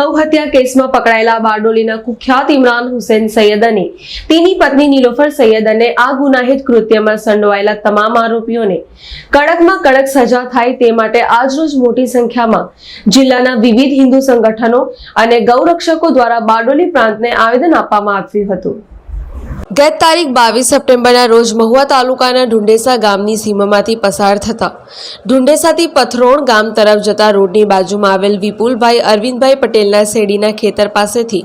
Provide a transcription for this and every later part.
ગૌ કેસમાં પકડાયેલા બારડોલીના કુખ્યાત ઇમરાન હુસેન સૈયદ અને તેની પત્ની નીલોફર સૈયદ અને આ ગુનાહિત કૃત્યમાં સંડોવાયેલા તમામ આરોપીઓને કડકમાં કડક સજા થાય તે માટે આજરોજ મોટી સંખ્યામાં જિલ્લાના વિવિધ હિન્દુ સંગઠનો અને ગૌરક્ષકો દ્વારા બારડોલી પ્રાંતને આવેદન આપવામાં આવ્યું હતું. ગત તારીખ બાવીસ સપ્ટેમ્બરના રોજ મહુવા તાલુકાના ઢુંડેસા ગામની સીમામાંથી પસાર થતા ઢુંડેસાથી પથરોણ ગામ તરફ જતા રોડની બાજુમાં આવેલ વિપુલભાઈ અરવિંદભાઈ પટેલના શેરડીના ખેતર પાસેથી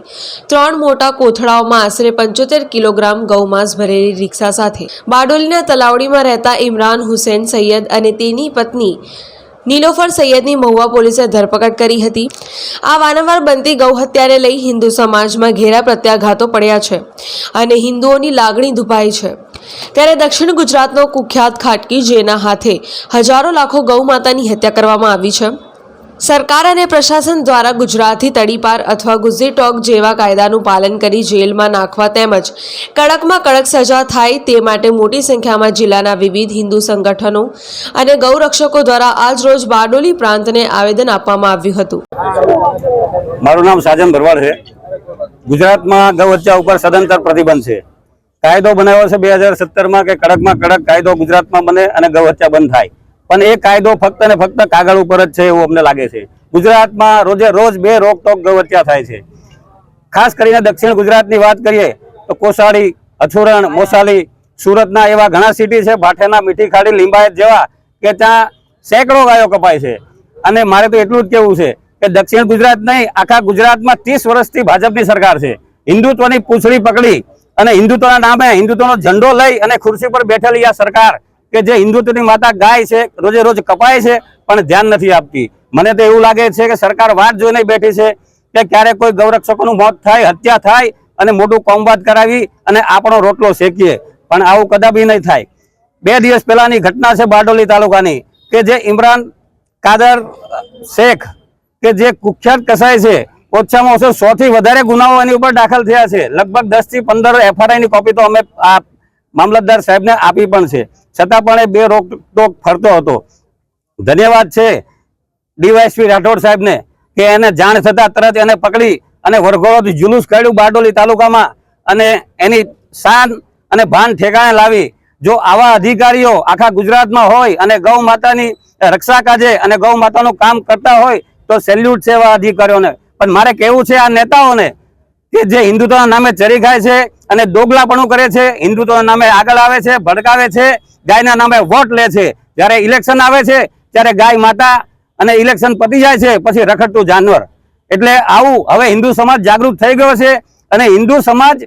ત્રણ મોટા કોથળાઓમાં આશરે પંચોતેર કિલોગ્રામ ગૌમાંસ ભરેલી રિક્ષા સાથે બારડોલીના તલાવડીમાં રહેતા ઇમરાન હુસેન સૈયદ અને તેની પત્ની નીલોફર સૈયદની મહુવા પોલીસે ધરપકડ કરી હતી. આ વારંવાર બનતી ગૌહત્યાને લઈ હિન્દુ સમાજમાં ઘેરા પ્રત્યાઘાતો પડ્યા છે અને હિન્દુઓની લાગણી દુભાઈ છે. ત્યારે દક્ષિણ ગુજરાતનો કુખ્યાત ખાટકી જેના હાથે હજારો લાખો ગૌ માતાની હત્યા કરવામાં આવી છે. સરકાર અને પ્રશાસન દ્વારા ગુજરાતી તડીપાર અથવા ગુજરી ટોક જેવા કાયદાનું પાલન કરી જેલમાં નાખવા તેમજ કડકમાં કડક સજા થાય તે માટે મોટી સંખ્યામાં જિલ્લાના વિવિધ હિન્દુ સંગઠનો અને ગૌરક્ષકો દ્વારા આજ રોજ બારડોલી પ્રાંતને આવેદન આપવામાં આવ્યું હતું. મારું નામ સાજન ભરવાડ છે. ગુજરાતમાં ગૌ હત્યા ઉપર સદંતર પ્રતિબંધ છે. કાયદો બનાવ્યો છે બે હજાર સત્તરમાં કે કડકમાં કડક કાયદો ગુજરાતમાં બને અને ગૌ હત્યા બંધ થાય. પણ એ કાયદો ફક્ત ને ફક્ત કાગળ ઉપર જ છે એવું અમને લાગે છે. ગુજરાતમાં રોજે રોજ બે રોકટોક ગૌહત્યા થાય છે. ખાસ કરીને દક્ષિણ ગુજરાતની વાત કરીએ તો કોસાડી અછુરણ, મોસાલી, સુરતના એવા ઘણા સિટી છે, ભાઠેના મીઠી ખાડી લિંબાયત જેવા કે ત્યાં સેંકડો ગાયો કપાય છે. અને મારે તો એટલું જ કેવું છે કે દક્ષિણ ગુજરાત નહીં, આખા ગુજરાતમાં ત્રીસ વર્ષથી ભાજપની સરકાર છે. હિન્દુત્વની પૂંછડી પકડી અને હિન્દુત્વના નામે હિન્દુત્વનો ઝંડો લઈ અને ખુરશી પર બેઠેલી આ સરકાર કે જે હિન્દુત્વની માતા ગાય છે, રોજે રોજ કપાય છે, પણ ધ્યાન નથી આપતી. મને તો એવું લાગે છે કે સરકાર વાત જોઈને બેઠી છે કે ક્યારે કોઈ ગૌરક્ષકોનું મોત થાય, હત્યા થાય અને મોટું કોમબાદ કરાવી અને આપણો રોટલો શેકીએ. પણ આવું કદાપી નહીં થાય. બે દિવસ પહેલાની ઘટના છે બારડોલી તાલુકાની કે જે ઇમરાન કાદર શેખ કે જે કુખ્યાત કસાય છે, ઓછામાં ઓછો સો થી વધારે ગુનાઓ એની ઉપર દાખલ થયા છે. લગભગ દસથી પંદર એફઆરઆઈની કોપી તો અમે મામલતદાર સાહેબને આપી પણ છે. છતાં પણ એ બે રોકટોક ફરતો હતો. ધન્યવાદ છે ડીવાયસપી રાઠોડ સાહેબને કે એને જાણ થતાં તરત એને પકડી અને વરઘોડોથી જુલુસ કાઢ્યું બારડોલી તાલુકામાં અને એની શાન અને ભાન ઠેકાણે લાવી. જો આવા અધિકારીઓ આખા ગુજરાતમાં હોય અને ગૌ માતાની રક્ષા કાજે અને ગૌ માતાનું કામ કરતા હોય તો સેલ્યુટ છે એવા અધિકારીઓને. પણ મારે કેવું છે આ નેતાઓને કે જે હિન્દુત્વના નામે ચરી ખાય છે અને દોગલાપણું કરે છે, હિન્દુત્વના નામે આગળ આવે છે, ભડકાવે છે, ગાયના નામે વોટ લે છે. જ્યારે ઇલેક્શન આવે છે, ત્યારે ગાય માતા અને ઇલેક્શન પતી જાય છે, પછી રખડતું જાનવર. એટલે આવું હવે હિન્દુ સમાજ જાગૃત થઈ ગયો છે અને હિન્દુ સમાજ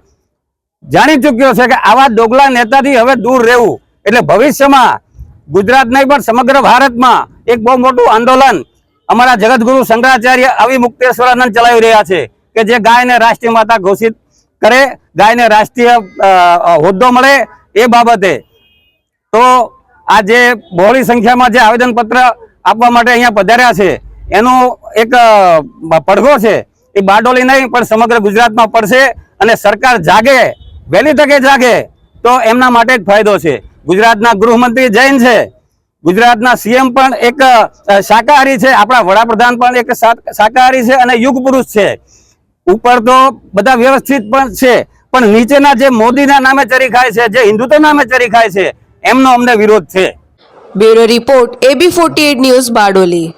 જાણી ચૂક્યો છે કે આવા દોગલા નેતાથી હવે દૂર રહેવું. એટલે ભવિષ્યમાં ગુજરાત નહીં, પણ સમગ્ર ભારતમાં એક બહુ મોટું આંદોલન અમારા જગતગુરુ શંકરાચાર્ય આવી મુક્તેશ્વરાનંદ ચલાવી રહ્યા છે. કે જે ગાયને રાષ્ટ્રીય માતા ઘોષિત કરે, ગાયને રાષ્ટ્રીય હોદ્દો મળે એ બાબતે. તો આ જે બહોળી સંખ્યામાં જે આવેદનપત્ર આપવા માટે અહીંયા પધાર્યા છે, એનો એક પડઘો છે, એ બારડોલી નહીં, પણ સમગ્ર ગુજરાતમાં પડશે અને સરકાર જાગે, વહેલી તકે જાગે, તો એમના માટે જ ફાયદો છે. ગુજરાતના ગૃહમંત્રી જૈન છે, ગુજરાતના સીએમ પણ એક શાકાહારી છે, આપણા વડાપ્રધાન પણ એક શાકાહારી છે અને યુગ પુરુષ છે. ઉપર તો બધા વ્યવસ્થિત પણ છે. પણ નીચેના જે મોદીના નામે ચરી ખાય છે, જે હિન્દુત્વ નામે ચરી ખાય છે, એમનો અમને વિરોધ છે. Bureau report, AB forty news Bardoli.